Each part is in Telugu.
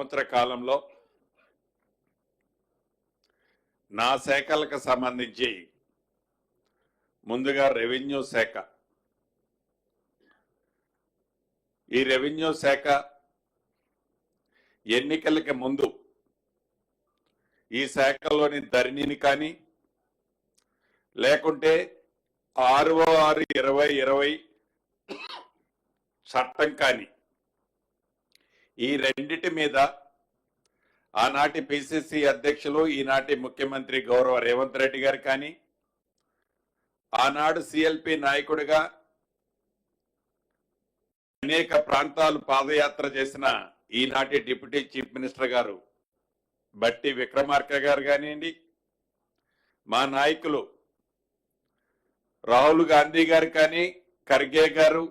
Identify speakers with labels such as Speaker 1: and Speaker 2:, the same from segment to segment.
Speaker 1: సంవత్సర కాలంలో నా శాఖలకు సంబంధించి ముందుగా రెవెన్యూ శాఖ. ఈ రెవెన్యూ శాఖ ఎన్నికలకి ముందు ఈ శాఖలోని ధరణిని కానీ లేకుంటే ఆరు ఆరు ఇరవై ఇరవై చట్టం కానీ ఈ రెండిటి మీద ఆనాటి పిసిసి అధ్యక్షులు ఈనాటి ముఖ్యమంత్రి గౌరవ రేవంత్ రెడ్డి గారు కానీ ఆనాడు సిఎల్పి నాయకుడిగా అనేక ప్రాంతాలు పాదయాత్ర చేసిన ఈనాటి డిప్యూటీ చీఫ్ మినిస్టర్ గారు బట్టి విక్రమార్క గారు కానివ్వండి మా నాయకులు రాహుల్ గాంధీ గారు కానీ ఖర్గే గారు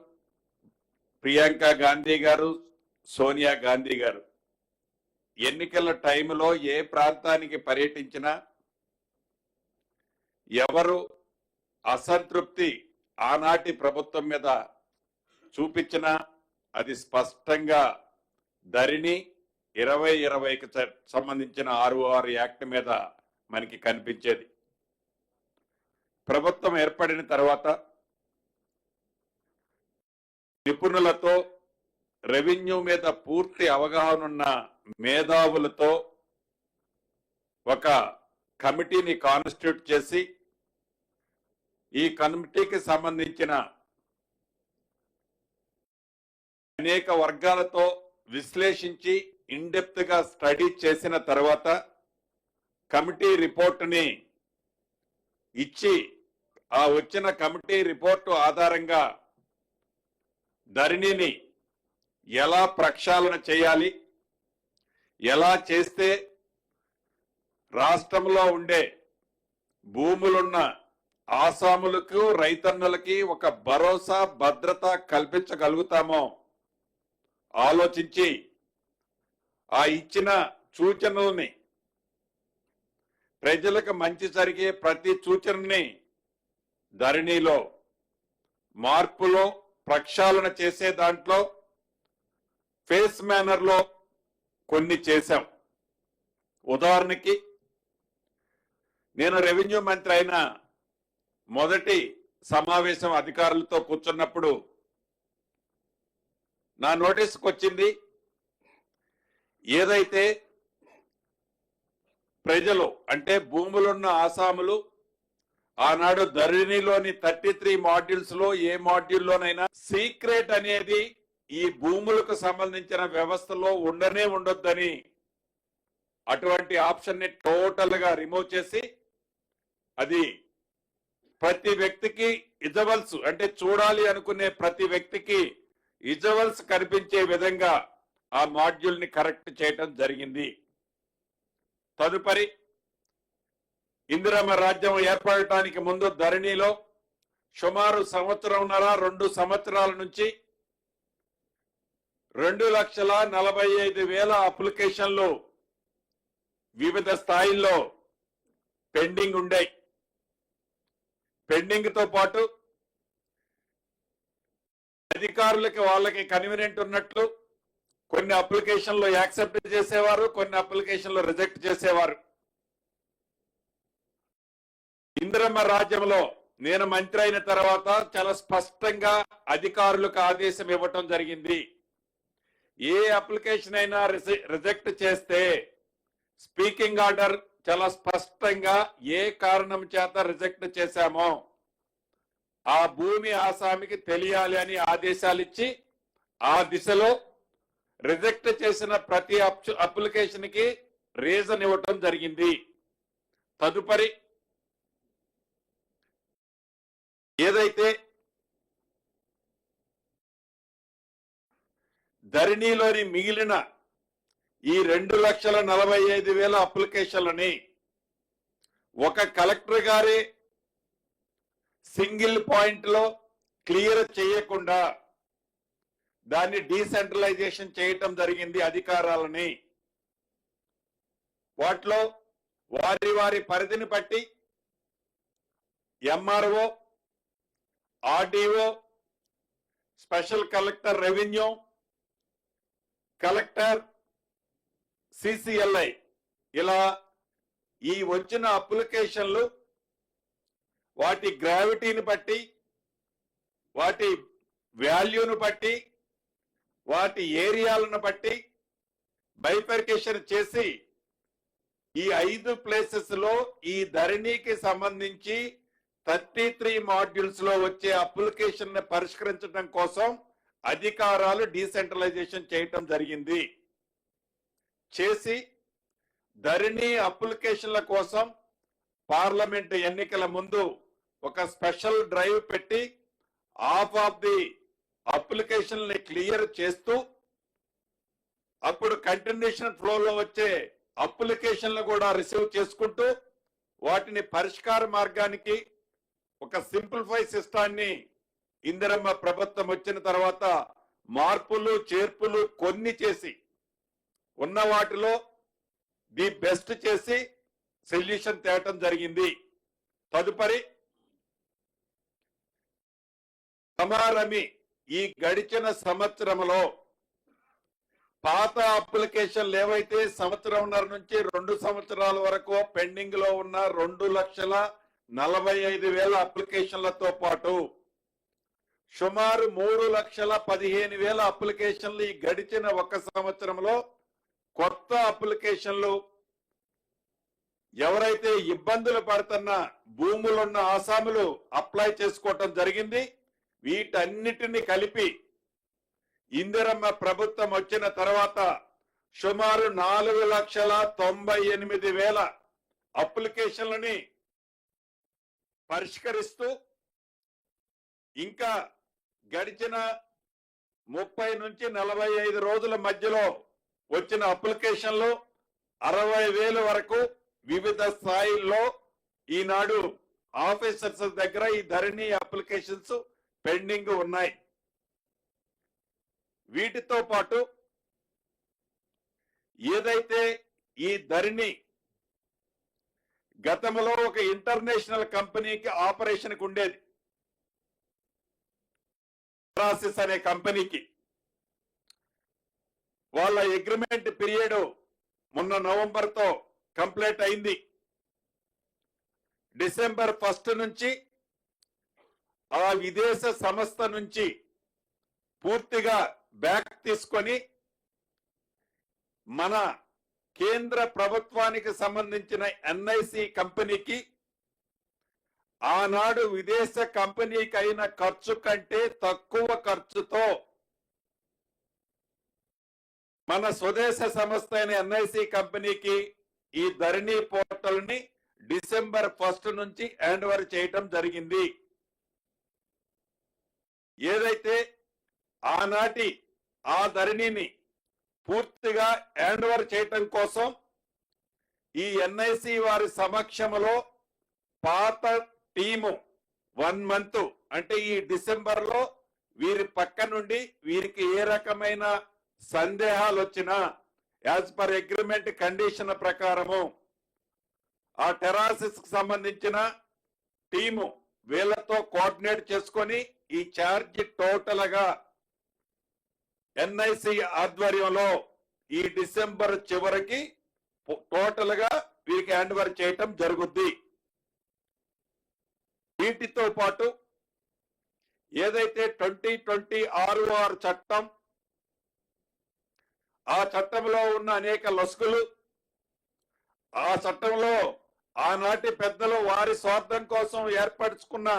Speaker 1: ప్రియాంక గాంధీ గారు సోనియా గాంధీ గారు ఎన్నికల టైంలో ఏ ప్రాంతానికి పర్యటించినా ఎవరు అసంతృప్తి ఆనాటి ప్రభుత్వం మీద చూపించినా అది స్పష్టంగా ధరిణి ఇరవై ఇరవైకి సంబంధించిన ఆర్ఓఆర్ యాక్ట్ మీద మనకి కనిపించేది. ప్రభుత్వం ఏర్పడిన తర్వాత నిపుణులతో రెవెన్యూ మీద పూర్తి అవగాహన ఉన్న మేధావులతో ఒక కమిటీని కాన్స్టిట్యూట్ చేసి ఈ కమిటీకి సంబంధించిన అనేక వర్గాలతో విశ్లేషించి ఇన్డెప్త్గా స్టడీ చేసిన తర్వాత కమిటీ రిపోర్టుని ఇచ్చి ఆ వచ్చిన కమిటీ రిపోర్టు ఆధారంగా ధరణిని ఎలా ప్రక్షాళన చేయాలి? ఎలా చేస్తే రాష్ట్రంలో ఉండే భూములున్న ఆసాములకు రైతన్నులకి ఒక భరోసా భద్రత కల్పించగలుగుతామో ఆలోచించి ఆ ఇచ్చిన సూచనల్ని ప్రజలకు మంచి జరిగే ప్రతి సూచనని ధరణిలో మార్పులో ప్రక్షాళన చేసే దాంట్లో ఫేస్ మేనర్లో కొన్ని చేశాం. ఉదాహరణకి నేను రెవెన్యూ మంత్రి అయిన మొదటి సమావేశం అధికారులతో కూర్చున్నప్పుడు నా నోటీస్కి వచ్చింది ఏదైతే ప్రజలు అంటే భూములున్న ఆసాములు ఆనాడు ధరణిలోని థర్టీ త్రీ మాడ్యూల్స్లో ఏ మాడ్యూల్లోనైనా సీక్రెట్ అనేది ఈ భూములకు సంబంధించిన వ్యవస్థలో ఉండనే ఉండొద్దని అటువంటి ఆప్షన్ని టోటల్గా రిమూవ్ చేసి అది ప్రతి వ్యక్తికి ఇజవల్స్ అంటే చూడాలి అనుకునే ప్రతి వ్యక్తికి ఇజవల్స్ కనిపించే విధంగా ఆ మాడ్యూల్ని కరెక్ట్ చేయటం జరిగింది. తదుపరి ఇందిరమ్మ రాజ్యం ఏర్పడటానికి ముందు ధరణిలో సుమారు సంవత్సరంన్నర రెండు సంవత్సరాల నుంచి రెండు లక్షల నలభై ఐదు వేల అప్లికేషన్లు వివిధ స్థాయిల్లో పెండింగ్ ఉండాయి. పెండింగ్తో పాటు అధికారులకి వాళ్ళకి కన్వీనియంట్ ఉన్నట్లు కొన్ని అప్లికేషన్లు యాక్సెప్ట్ చేసేవారు కొన్ని అప్లికేషన్లు రిజెక్ట్ చేసేవారు. ఇందిరమ్మ రాజ్యంలో నేను మంత్రి అయిన తర్వాత చాలా స్పష్టంగా అధికారులకు ఆదేశం ఇవ్వటం జరిగింది. ఏ అప్లికేషన్ అయినా రిజెక్ట్ చేస్తే స్పీకింగ్ ఆర్డర్ చాలా స్పష్టంగా ఏ కారణం చేత రిజెక్ట్ చేశామో ఆ భూమి ఆసామికి తెలియాలి అని ఆదేశాలు ఇచ్చి ఆ దిశలో రిజెక్ట్ చేసిన ప్రతి అప్లికేషన్కి రీజన్ ఇవ్వటం జరిగింది. తదుపరి ఏదైతే ధరణిలోని మిగిలిన ఈ రెండు లక్షల నలభై ఐదు వేల అప్లికేషన్లని ఒక కలెక్టర్ గారే సింగిల్ పాయింట్లో క్లియర్ చేయకుండా దాన్ని డీసెంట్రలైజేషన్ చేయటం జరిగింది అధికారాలని. వాటిలో వారి వారి పరిధిని బట్టి MRO RDO special collector revenue collector CCLI ఇలా ఈ వచ్చిన అప్లికేషన్లు వాటి గ్రావిటీని బట్టి వాటి వాల్యూను బట్టి వాటి ఏరియాలను బట్టి బైఫర్కేషన్ చేసి ఈ ఐదు ప్లేసెస్లో ఈ ధరణికి సంబంధించి థర్టీ త్రీ మాడ్యూల్స్లో వచ్చే అప్లికేషన్ని పరిష్కరించడం కోసం అధికారాలు డీసెంట్రలైజేషన్ చేయటం జరిగింది. చేసి ధరణి అప్లికేషన్ల కోసం పార్లమెంట్ ఎన్నికల ముందు ఒక స్పెషల్ డ్రైవ్ పెట్టి ఆఫ్ ఆఫ్ ది అప్లికేషన్ని క్లియర్ చేస్తూ అప్పుడు కంటిన్యూషన్ ఫ్లోలో వచ్చే అప్లికేషన్లు కూడా రిసీవ్ చేసుకుంటూ వాటిని పరిష్కార మార్గానికి ఒక సింప్లిఫై సిస్టాన్ని ఇందిరమ్మ ప్రభుత్వం వచ్చిన తర్వాత మార్పులు చేర్పులు కొన్ని చేసి ఉన్న వాటిలో ది బెస్ట్ చేసి సొల్యూషన్ తేటం జరిగింది. తదుపరి సమారమి. ఈ గడిచిన సంవత్సరంలో పాత అప్లికేషన్లు ఏవైతే సంవత్సరంన్నర నుంచి రెండు సంవత్సరాల వరకు పెండింగ్లో ఉన్న రెండు లక్షల నలభై ఐదు వేల అప్లికేషన్లతో పాటు సుమారు మూడు లక్షల పదిహేను వేల అప్లికేషన్లు ఈ గడిచిన ఒక సంవత్సరంలో కొత్త అప్లికేషన్లు ఎవరైతే ఇబ్బందులు పడుతున్న భూములున్న ఆసాములు అప్లై చేసుకోవటం జరిగింది. వీటన్నిటిని కలిపి ఇందిరమ్మ ప్రభుత్వం వచ్చిన తర్వాత సుమారు నాలుగు లక్షల తొంభై ఎనిమిది వేల అప్లికేషన్లని పరిష్కరిస్తూ ఇంకా గడిచిన ముప్పై నుంచి నలభై ఐదు రోజుల మధ్యలో వచ్చిన అప్లికేషన్లు అరవై వేల వరకు వివిధ స్థాయిల్లో ఈనాడు ఆఫీసర్స్ దగ్గర ఈ ధరణి అప్లికేషన్స్ పెండింగ్ ఉన్నాయి. వీటితో పాటు ఏదైతే ఈ ధరణి గతంలో ఒక ఇంటర్నేషనల్ కంపెనీకి ఆపరేషన్కి ఉండేది ప్రాసెస్ అనే కంపెనీకి. వాళ్ళ అగ్రిమెంట్ పీరియడ్ మొన్న నవంబర్తో కంప్లీట్ అయింది. డిసెంబర్ ఫస్ట్ నుంచి ఆ విదేశ సంస్థ నుంచి పూర్తిగా బ్యాక్ తీసుకొని మన కేంద్ర ప్రభుత్వానికి సంబంధించిన ఎన్ఐసి కంపెనీకి ఆనాడు విదేశ కంపెనీకి అయిన ఖర్చు కంటే తక్కువ ఖర్చుతో మన స్వదేశ సంస్థ అయిన ఎన్ఐసి కంపెనీకి ఈ ధరణి పోర్టల్ని డిసెంబర్ ఫస్ట్ నుంచి హ్యాండ్ ఓవర్ చేయటం జరిగింది. ఏదైతే ఆనాటి ఆ ధరణిని పూర్తిగా హ్యాండ్ ఓవర్ చేయటం కోసం ఈ ఎన్ఐసి వారి సమక్షంలో పాత టీము వన్ మంత్ అంటే ఈ డిసెంబర్లో వీరి పక్క నుండి వీరికి ఏ రకమైన సందేహాలు వచ్చినా యాజ్ పర్ అగ్రిమెంట్ కండిషన్ ప్రకారము ఆ టెరాసిస్కి సంబంధించిన టీము వీళ్ళతో కోఆర్డినేట్ చేసుకొని ఈ ఛార్జ్ టోటల్గా ఎన్ఐసి ఆధ్వర్యంలో ఈ డిసెంబర్ చివరికి టోటల్గా వీరికి హ్యాండ్ ఓవర్ చేయటం జరుగుద్ది. వీటితో పాటు ఏదైతే ట్వంటీ ట్వంటీ ఆర్ఓఆర్ చట్టం ఆ చట్టంలో ఉన్న అనేక లొసుగులు ఆ చట్టంలో ఆనాటి పెద్దలు వారి స్వార్థం కోసం ఏర్పరచుకున్న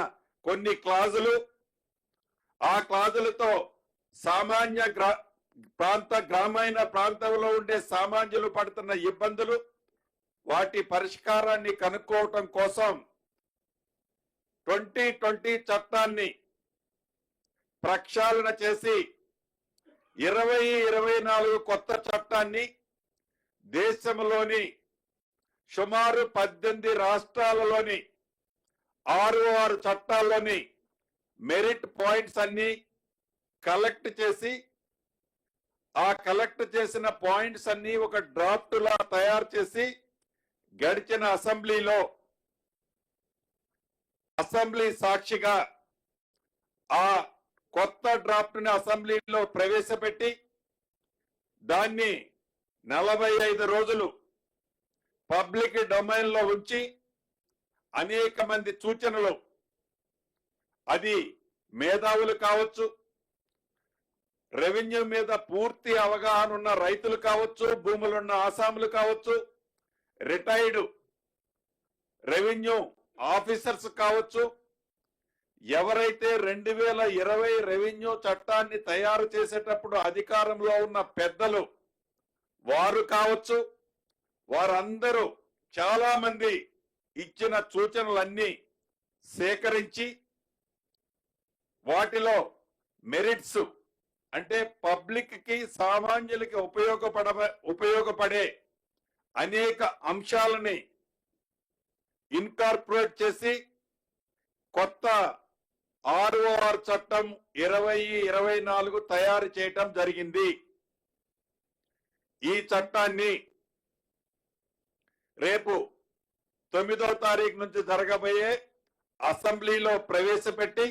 Speaker 1: కొన్ని క్లాజులు ఆ క్లాజులతో సామాన్య గ్రా ప్రాంత గ్రామీణ ప్రాంతంలో ఉండే సామాన్యులు పడుతున్న ఇబ్బందులు వాటి పరిష్కారాన్ని కనుక్కోవటం కోసం ట్వంటీ ట్వంటీ చట్టాన్ని ప్రక్షాళన చేసి ఇరవై ఇరవై నాలుగు కొత్త చట్టాన్ని దేశంలోని సుమారు పద్దెనిమిది రాష్ట్రాలలోని ఆరు ఆరు చట్టాల్లోని మెరిట్ పాయింట్స్ అన్ని కలెక్ట్ చేసి ఆ కలెక్ట్ చేసిన పాయింట్స్ అన్ని ఒక డ్రాఫ్ట్ లా తయారు చేసి గడిచిన అసెంబ్లీలో అసెంబ్లీ సాక్షిగా ఆ కొత్త డ్రాఫ్ట్ని అసెంబ్లీలో ప్రవేశపెట్టి దాన్ని నలభై ఐదు రోజులు పబ్లిక్ డొమైన్లో ఉంచి అనేక మంది సూచనలు అది మేధావులు కావచ్చు రెవెన్యూ మీద పూర్తి అవగాహన ఉన్న రైతులు కావచ్చు భూములున్న ఆసాములు కావచ్చు రిటైర్డ్ రెవెన్యూ ఆఫీసర్స్ కావచ్చు ఎవరైతే రెండు వేల ఇరవై రెవెన్యూ చట్టాన్ని తయారు చేసేటప్పుడు అధికారంలో ఉన్న పెద్దలు వారు కావచ్చు వారందరూ చాలా మంది ఇచ్చిన సూచనలన్నీ సేకరించి వాటిలో మెరిట్స్ అంటే పబ్లిక్కి సామాన్యులకి ఉపయోగపడ ఉపయోగపడే అనేక అంశాలని ఇన్కార్పొరేట్ చేసి కొత్త ఆర్ఓఆర్ చట్టం ఇరవై ఇరవై నాలుగు తయారు చేయటం జరిగింది. ఈ చట్టాన్ని రేపు తొమ్మిదో తారీఖు నుంచి జరగబోయే అసెంబ్లీలో ప్రవేశపెట్టి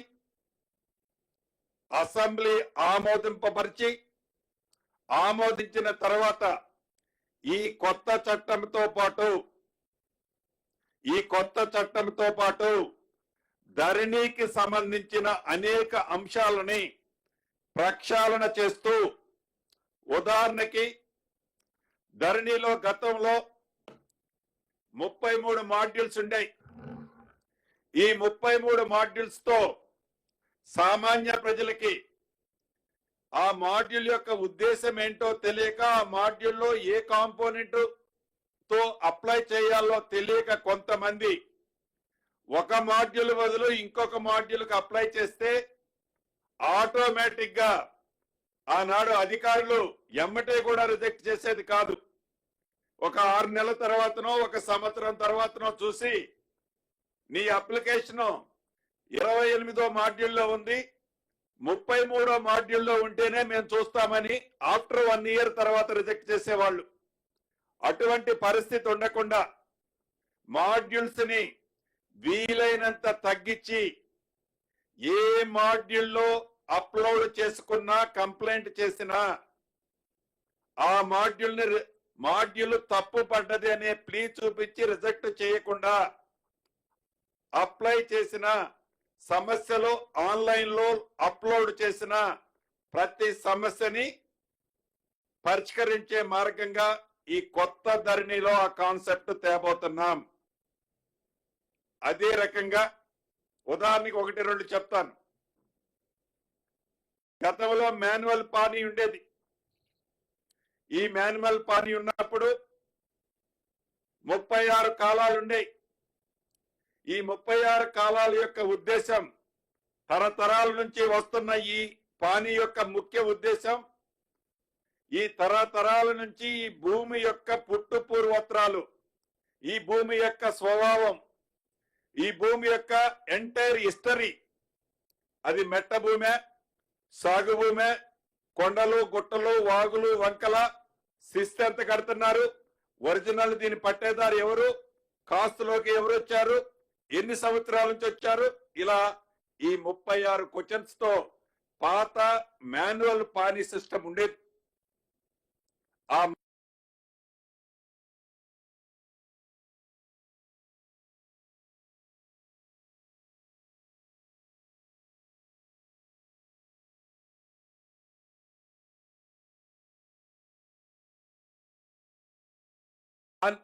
Speaker 1: అసెంబ్లీ ఆమోదింపబరిచి ఆమోదించిన తర్వాత ఈ కొత్త చట్టంతో పాటు ఈ కొత్త చట్టంతో పాటు ధరణికి సంబంధించిన అనేక అంశాలని ప్రక్షాళన చేస్తూ ఉదాహరణకి ధరణిలో గతంలో ముప్పై మూడు మాడ్యూల్స్ ఉండేవి ఈ ముప్పై మూడు మాడ్యూల్స్తో సామాన్య ప్రజలకి ఆ మాడ్యూల్ యొక్క ఉద్దేశం ఏంటో తెలియక ఆ మాడ్యూల్లో ఏ కాంపోనెంట్ తో అప్లై చేయాలో తెలియక కొంతమంది ఒక మాడ్యూల్ బదులు ఇంకొక మాడ్యూల్కి అప్లై చేస్తే ఆటోమేటిక్గా ఆనాడు అధికారులు ఎమ్మటే కూడా రిజెక్ట్ చేసేది కాదు. ఒక ఆరు నెలల తర్వాతనో ఒక సంవత్సరం తర్వాతనో చూసి నీ అప్లికేషన్ ఇరవై ఎనిమిదో మాడ్యూల్లో ఉంది ముప్పై మూడో మాడ్యూల్లో ఉంటేనే మేము చూస్తామని ఆఫ్టర్ వన్ ఇయర్ తర్వాత రిజెక్ట్ చేసేవాళ్ళు. అటువంటి పరిస్థితి ఉండకుండా మాడ్యూల్స్ని వీలైనంత తగ్గించి ఏ మాడ్యూల్లో అప్లోడ్ చేసుకున్నా కంప్లైంట్ చేసినా ఆ మాడ్యూల్ని మాడ్యూల్ తప్పు పడ్డది అనే ప్లీ చూపించి రిజెక్ట్ చేయకుండా అప్లై చేసిన సమస్యలు ఆన్లైన్లో అప్లోడ్ చేసిన ప్రతి సమస్యని పరిష్కరించే మార్గంగా ఈ కొత్త ధరణిలో ఆ కాన్సెప్ట్ తేబోతున్నాం. అదే రకంగా ఉదాహరణకి ఒకటి రెండు చెప్తాను. గతంలో మాన్యువల్ పానీ ఉండేది. ఈ మాన్యువల్ పానీ ఉన్నప్పుడు ముప్పై ఆరు కాలాలు ఉండేవి ఈ ముప్పై ఆరు కాలాల యొక్క ఉద్దేశం తరతరాల నుంచి వస్తున్న ఈ పానీ యొక్క ముఖ్య ఉద్దేశం ఈ తరతరాల నుంచి ఈ భూమి యొక్క పుట్టు పూర్వత్రాలు ఈ భూమి యొక్క స్వభావం ఈ భూమి యొక్క ఎంటైర్ హిస్టరీ అది మెట్ట భూమే సాగు భూమే కొండలు గుట్టలు వాగులు వంకల శిస్తు ఎంత కడుతున్నారు? ఒరిజినల్ దీని పట్టేదారు ఎవరు? కాస్తులోకి ఎవరు వచ్చారు? ఎన్ని సంవత్సరాల నుంచి వచ్చారు? ఇలా ఈ ముప్పై ఆరు క్వశ్చన్స్తో పాత మాన్యువల్ పానీ సిస్టమ్ ఉండేది.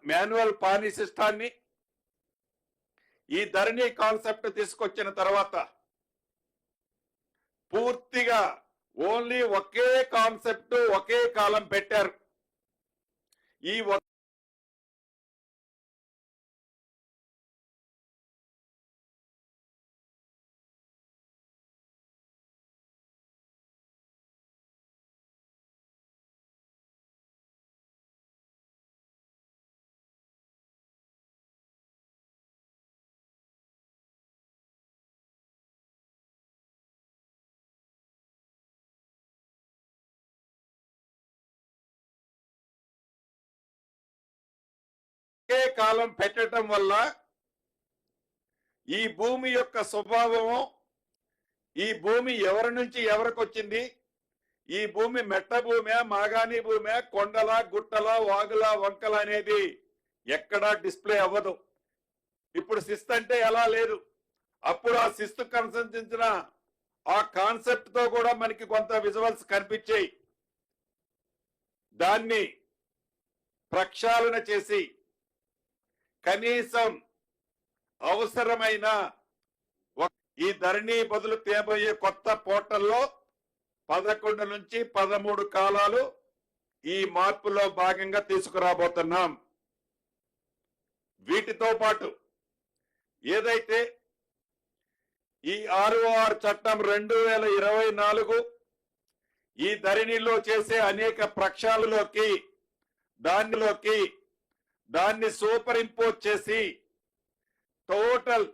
Speaker 1: మాన్యువల్ పానీ సిస్టాన్ని ఈ ధరణి కాన్సెప్ట్ తీసుకొచ్చిన తర్వాత పూర్తిగా ఓన్లీ ఒకే కాన్సెప్ట్ ఒకే కాలం పెట్టారు. ఈ ఒకే కాలం పెట్టడం వల్ల ఈ భూమి యొక్క స్వభావము ఈ భూమి ఎవరి నుంచి ఎవరికి వచ్చింది? ఈ భూమి మెట్ట భూమే మాగాణి భూమే కొండల గుట్టల వాగుల వంకల అనేది ఎక్కడా డిస్ప్లే అవ్వదు. ఇప్పుడు శిస్త్ అంటే ఎలా లేదు? అప్పుడు ఆ శిస్తు కన్సంతించిన ఆ కాన్సెప్ట్తో కూడా మనకి కొంత విజువల్స్ కనిపించాయి. దాన్ని ప్రక్షాళన చేసి కనీసం అవసరమైన ఈ ధరణి బదులు తేబోయే కొత్త పోర్టల్లో పదకొండు నుంచి పదమూడు కాలాలు ఈ మార్పులో భాగంగా తీసుకురాబోతున్నాం. వీటితో పాటు ఏదైతే ఈ ఆర్ఓఆర్ చట్టం రెండు వేల ఇరవై నాలుగు ఈ ధరణిలో చేసే అనేక ప్రక్షాళలోకి దానిలోకి దాన్ని సూపర్ ఇంపోజ్ చేసి టోటల్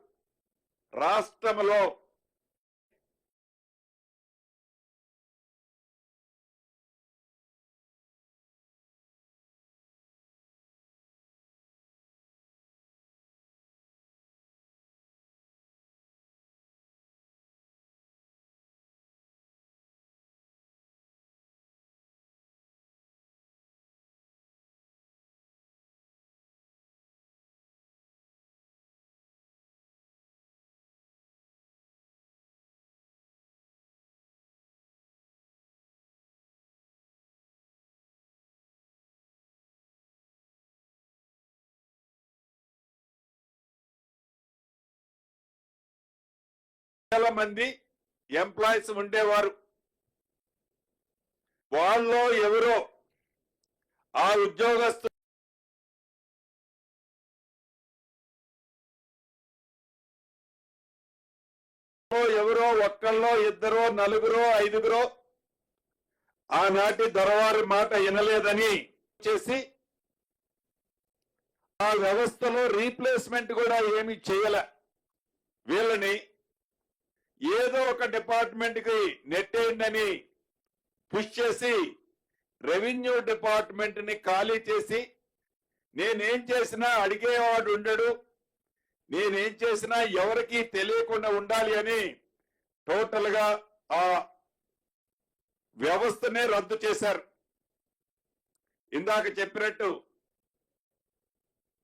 Speaker 1: రాష్ట్రంలో వేల మంది ఎంప్లాయీస్ ఉండేవారు. వాళ్ళలో ఎవరో ఆ ఉద్యోగస్తు ఎవరో ఒక్కళ్ళో ఇద్దరో నలుగురో ఐదుగురో ఆనాటి దొరవారి మాట వినలేదని చేసి ఆ వ్యవస్థలో రీప్లేస్మెంట్ కూడా ఏమి చేయలే. వీళ్ళని ఏదో ఒక డిపార్ట్మెంట్కి నెట్టేయండి పుష్ చేసి రెవెన్యూ డిపార్ట్మెంట్ని ఖాళీ చేసి నేనేం చేసినా అడిగేవాడు ఉండడు నేనేం చేసినా ఎవరికి తెలియకుండా ఉండాలి అని టోటల్గా ఆ వ్యవస్థనే రద్దు చేశారు. ఇందాక చెప్పినట్టు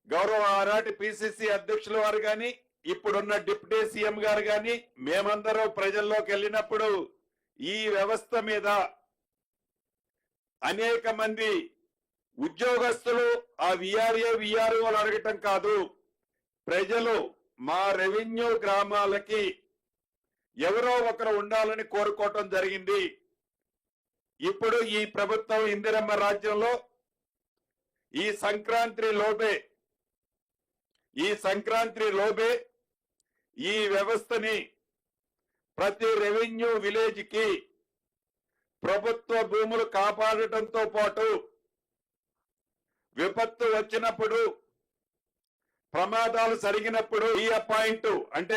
Speaker 1: గౌరవ ఆనాటి పిసిసి అధ్యక్షుల వారు కానీ ఇప్పుడున్న డిప్యూటీ సీఎం గారు గాని మేమందరూ ప్రజల్లోకి వెళ్ళినప్పుడు ఈ వ్యవస్థ మీద అనేక మంది ఉద్యోగస్తులు ఆ విఆర్ఏ విఆర్ఓలు అడగటం కాదు. ప్రజలు మా రెవెన్యూ గ్రామాలకి ఎవరో ఒకరు ఉండాలని కోరుకోవటం జరిగింది. ఇప్పుడు ఈ ప్రభుత్వం ఇందిరమ్మ రాజ్యంలో ఈ సంక్రాంతి లోపే ఈ సంక్రాంతి లోపే ఈ వ్యవస్థని ప్రతి రెవెన్యూ విలేజ్కి ప్రభుత్వ భూములు కాపాడటంతో పాటు విపత్తు వచ్చినప్పుడు ప్రమాదాలు జరిగినప్పుడు ఈ అపాయింట్ అంటే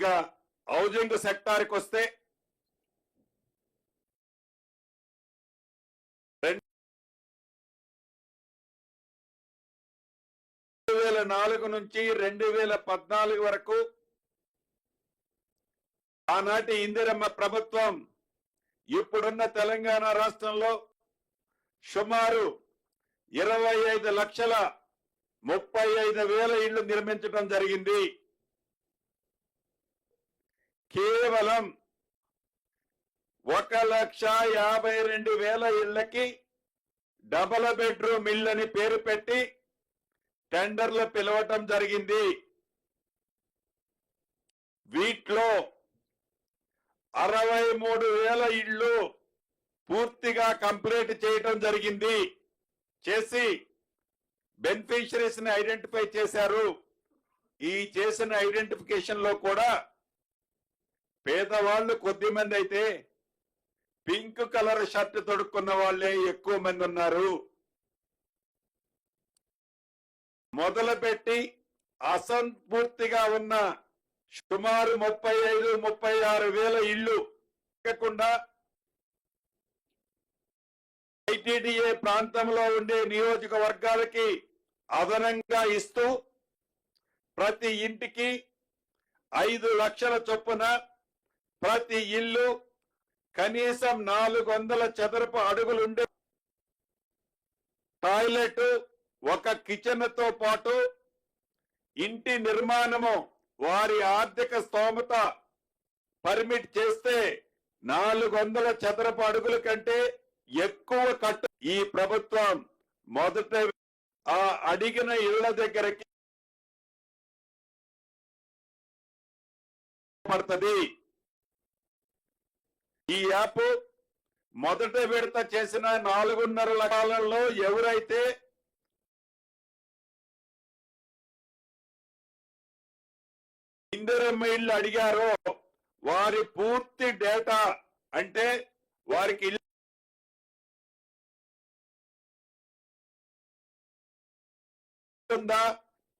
Speaker 1: ఇక హౌజింగ్ సెక్టార్కి వస్తే రెండు వేల నాలుగు నుంచి రెండు వేల పద్నాలుగు వరకు ఆనాటి ఇందిరమ్మ ప్రభుత్వం ఇప్పుడున్న తెలంగాణ రాష్ట్రంలో సుమారు ఇరవై ఐదు లక్షల ముప్పై ఐదు వేల ఇళ్ళు నిర్మించడం జరిగింది. కేవలం ఒక లక్ష యాభై రెండు వేల ఇళ్ళకి డబల్ బెడ్రూమ్ ఇల్లు అని పేరు పెట్టి టెండర్లు పిలవటం జరిగింది. వీటిలో అరవై మూడు వేల ఇళ్ళు పూర్తిగా కంప్లీట్ చేయటం జరిగింది. చేసి బెనిఫిషరీస్ని ఐడెంటిఫై చేశారు. ఈ చేసిన ఐడెంటిఫికేషన్లో కూడా పేదవాళ్ళు కొద్ది మంది అయితే పింక్ కలర్ షర్ట్ తొడుక్కున్న వాళ్ళే ఎక్కువ మంది ఉన్నారు. మొదలుపెట్టి అసంపూర్తిగా ఉన్న సుమారు ముప్పై ఐదు ముప్పై ఆరు వేల ఇళ్ళు కాకుండా ఐటీడీఏ ప్రాంతంలో ఉండే నియోజకవర్గాలకి అదనంగా ఇస్తూ ప్రతి ఇంటికి ఐదు లక్షల చొప్పున ప్రతి ఇల్లు కనీసం నాలుగు వందల చదరపు అడుగులుండే టాయిలెట్ ఒక కిచెన్తో పాటు ఇంటి నిర్మాణము వారి ఆర్థిక స్తోమత పర్మిట్ చేస్తే నాలుగు వందల చదరపు అడుగుల కంటే ఎక్కువ కట్టు ఈ ప్రభుత్వం మొదట ఆ అడిగిన ఇళ్ళ దగ్గరకి పడుతుంది. ఈ యాప్ మొదట విడత చేసిన నాలుగున్నర లక్షలలో ఎవరైతే ఇందిరమ్మ ఇల్లు అడిగారో వారి పూర్తి డేటా అంటే వారికి ఇల్లు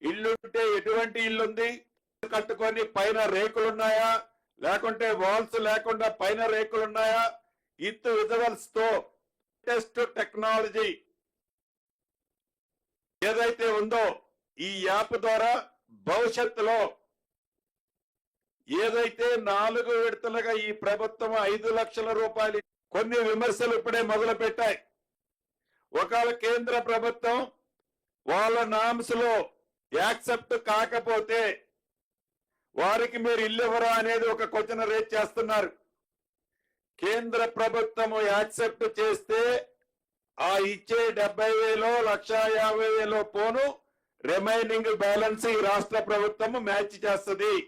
Speaker 1: ఇల్లుంటే ఎటువంటి ఇల్లుంది? కట్టుకొని పైన రేకులున్నాయా? లేకుంటే వాల్స్ లేకుండా పైన రేకులు ఉన్నాయా? ఇత్ విజువల్స్తో లేటెస్ట్ టెక్నాలజీ ఏదైతే ఉందో ఈ యాప్ ద్వారా భవిష్యత్తులో ఏదైతే నాలుగు విడతలుగా ఈ ప్రభుత్వం ఐదు లక్షల రూపాయలు కొన్ని విమర్శలు ఇప్పుడే మొదలు పెట్టాయి ఒకవేళ కేంద్ర ప్రభుత్వం వాళ్ళ నామ్స్లో యాక్సెప్ట్ కాకపోతే వారికి మీరు ఇల్లు అనేది ఒక క్వశ్చన్ రేట్ చేస్తున్నారు. కేంద్ర ప్రభుత్వము యాక్సెప్ట్ చేస్తే ఆ ఇచ్చే డెబ్బై వేలో లక్ష యాభై వేలో పోను. రిమైనింగ్ బ్యాలెన్స్ ఈ రాష్ట్ర ప్రభుత్వము మ్యాచ్ చేస్తుంది.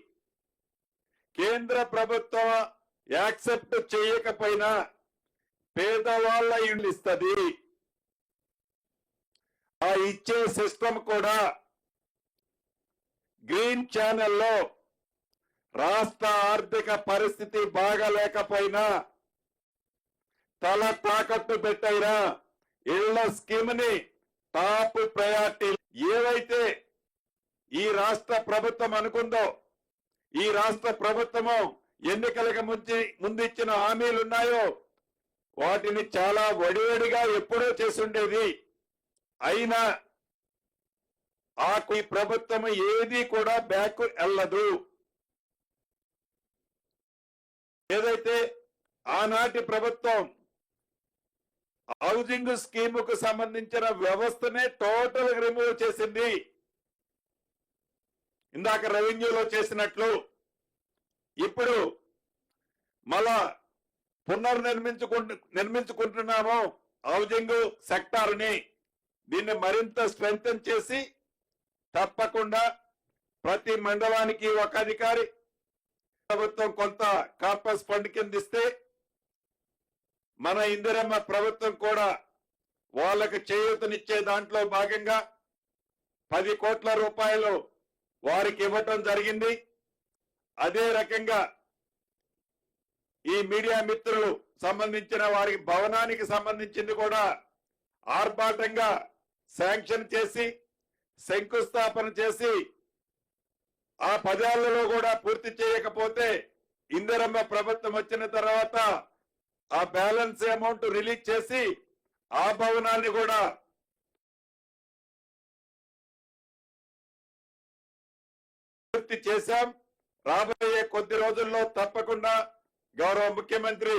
Speaker 1: కేంద్ర ప్రభుత్వం యాక్సెప్ట్ చేయకపోయినా పేదవాళ్ళ ఇల్లు ఇస్తుంది. ఆ ఇచ్చే సిస్టమ్ కూడా గ్రీన్ ఛానల్లో రాష్ట్ర ఆర్థిక పరిస్థితి బాగాలేకపోయినా తల తాకట్టు పెట్టైనా ఇళ్ళ స్కీమ్ని టాప్ ప్రయారిటీ ఏవైతే ఈ రాష్ట్ర ప్రభుత్వం అనుకుందో ఈ రాష్ట్ర ప్రభుత్వము ఎన్నికలకు ముంచి ముందిచ్చిన హామీలు ఉన్నాయో వాటిని చాలా వడివడిగా ఎప్పుడో చేసుండేది. అయినా ఆ ఈ ప్రభుత్వం ఏది కూడా బ్యాక్ వెళ్ళదు ఏదైతే ఆనాటి ప్రభుత్వం హౌజింగ్ స్కీమ్కు సంబంధించిన వ్యవస్థనే టోటల్ రిమూవ్ చేసింది. ఇందాక రెవెన్యూలో చేసినట్లు ఇప్పుడు మళ్ళా పునర్నిర్మించుకుంటు నిర్మించుకుంటున్నాము హౌజింగ్ సెక్టార్ని దీన్ని మరింత స్ట్రెంగ్ చేసి తప్పకుండా ప్రతి మండలానికి ఒక అధికారి ప్రభుత్వం కొంత కార్పస్ ఫండ్ కింద ఇస్తే మన ఇందిరమ్మ ప్రభుత్వం కూడా వాళ్ళకి చేయూతనిచ్చే దాంట్లో భాగంగా పది కోట్ల రూపాయలు వారికి ఇవ్వటం జరిగింది. అదే రకంగా ఈ మీడియా మిత్రులు సంబంధించిన వారి భవనానికి సంబంధించింది కూడా ఆర్భాటంగా శాంక్షన్ చేసి శంకుస్థాపన చేసి ఆ పదేళ్ళలో కూడా పూర్తి చేయకపోతే ఇందిరమ్మ ప్రభుత్వం వచ్చిన తర్వాత ఆ బ్యాలెన్స్ అమౌంట్ రిలీజ్ చేసి ఆ భవనాన్ని కూడా పూర్తి చేశాం. రాబోయే కొద్ది రోజుల్లో తప్పకుండా గౌరవ ముఖ్యమంత్రి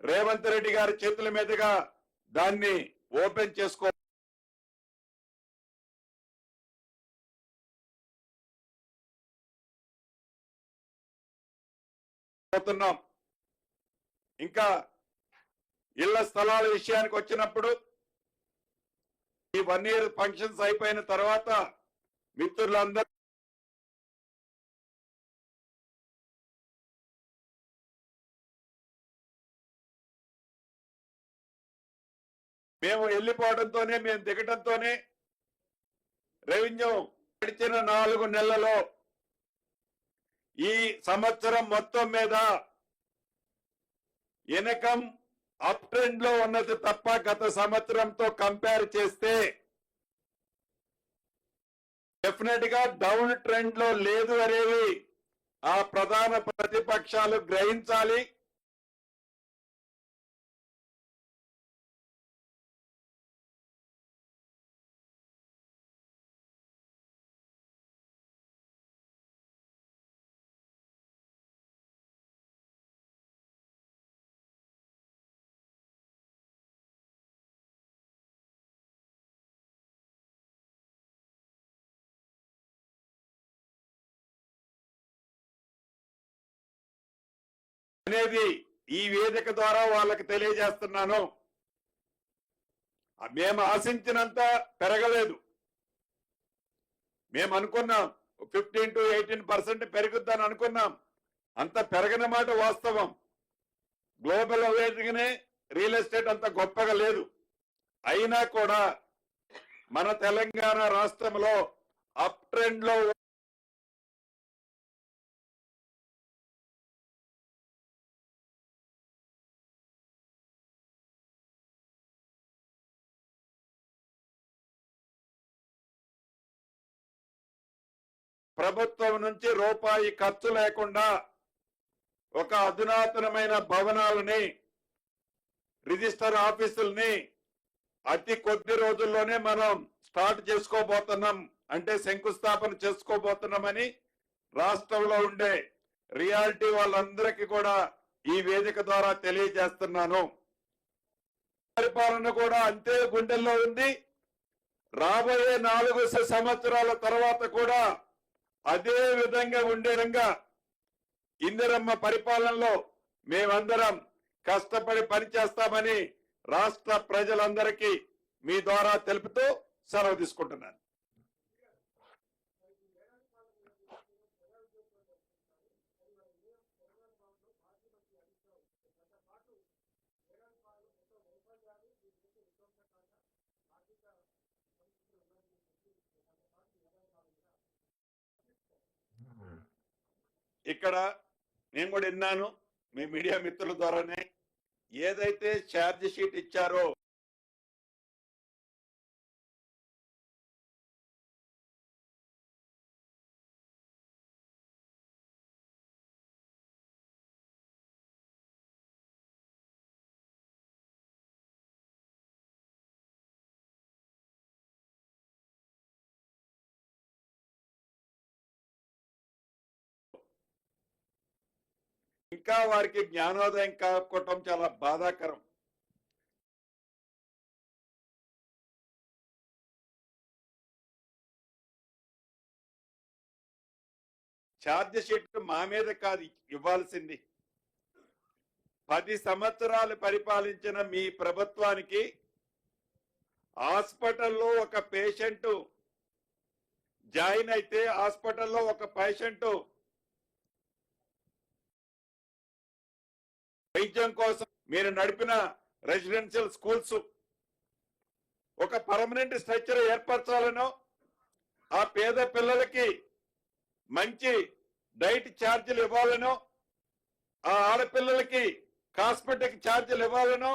Speaker 1: రేవంత్ రెడ్డి గారి చేతుల మీదుగా దాన్ని ఓపెన్ చేసుకో పోతున్నాం ఇంకా ఇళ్ళ స్థలాల విషయానికి వచ్చినప్పుడు ఈ వన్ ఇయర్ ఫంక్షన్స్ అయిపోయిన తర్వాత మిత్రులందరూ మేము వెళ్ళిపోవడంతోనే మేము దిగటంతోనే రెవెన్యూ గడిచిన నాలుగు నెలలలో ఈ సంవత్సరం మొత్తం మీద ఇనకం అప్ ట్రెండ్లో ఉన్నది తప్ప గత సంవత్సరంతో కంపేర్ చేస్తే డెఫినెట్గా డౌన్ ట్రెండ్లో లేదు అనేవి ఆ ప్రధాన ప్రతిపక్షాలు గ్రహించాలి. అనేది ఈ వేదిక ద్వారా వాళ్ళకి తెలియజేస్తున్నాను. మేము ఆశించినంత పెరగలేదు. మేము అనుకున్నాం ఫిఫ్టీన్ టు ఎయిటీన్ పర్సెంట్ పెరుగుద్దని అనుకున్నాం. అంత పెరగని మాట వాస్తవం. గ్లోబల్ వేదికనే రియల్ ఎస్టేట్ అంత గొప్పగా లేదు. అయినా కూడా మన తెలంగాణ రాష్ట్రంలో అప్ ట్రెండ్లో ప్రభుత్వం నుంచి రూపాయి ఖర్చు లేకుండా ఒక అధునాతనమైన భవనాలని రిజిస్టర్ ఆఫీసుల్ని అతి కొద్ది రోజుల్లోనే మనం స్టార్ట్ చేసుకోబోతున్నాం అంటే శంకుస్థాపన చేసుకోబోతున్నామని రాష్ట్రంలో ఉండే రియాలిటీ వాళ్ళందరికీ కూడా ఈ వేదిక ద్వారా తెలియజేస్తున్నాను. పరిపాలన కూడా అంతే గుండెల్లో ఉంది. రాబోయే నాలుగు సంవత్సరాల తర్వాత కూడా అదే విధంగా ఉండే విధంగా ఇందిరమ్మ పరిపాలనలో మేమందరం కష్టపడి పనిచేస్తామని రాష్ట్ర ప్రజలందరికీ మీ ద్వారా తెలుపుతూ సెలవు తీసుకుంటున్నాను. ఇక్కడ నేను కూడా విన్నాను మీ మీడియా మిత్రుల ద్వారానే. ఏదైతే ఛార్జ్ షీట్ ఇచ్చారో ఇంకా వారికి జ్ఞానోదయం కాకపోవటం చాలా బాధాకరం. ఛార్జ్ షీట్ మా మీద కాదు ఇవ్వాల్సింది. పది సంవత్సరాలు పరిపాలించిన మీ ప్రభుత్వానికి హాస్పిటల్లో ఒక పేషెంట్ జాయిన్ అయితే హాస్పిటల్లో ఒక పేషెంట్ వైద్యం కోసం మీరు నడిపిన రెసిడెన్షియల్ స్కూల్స్ ఒక పర్మనెంట్ స్ట్రక్చర్ ఏర్పరచాలనో ఆ పేద పిల్లలకి మంచి డైట్ ఛార్జీలు ఇవ్వాలనో ఆ ఆడపిల్లలకి కాస్మెటిక్ ఛార్జీలు ఇవ్వాలనో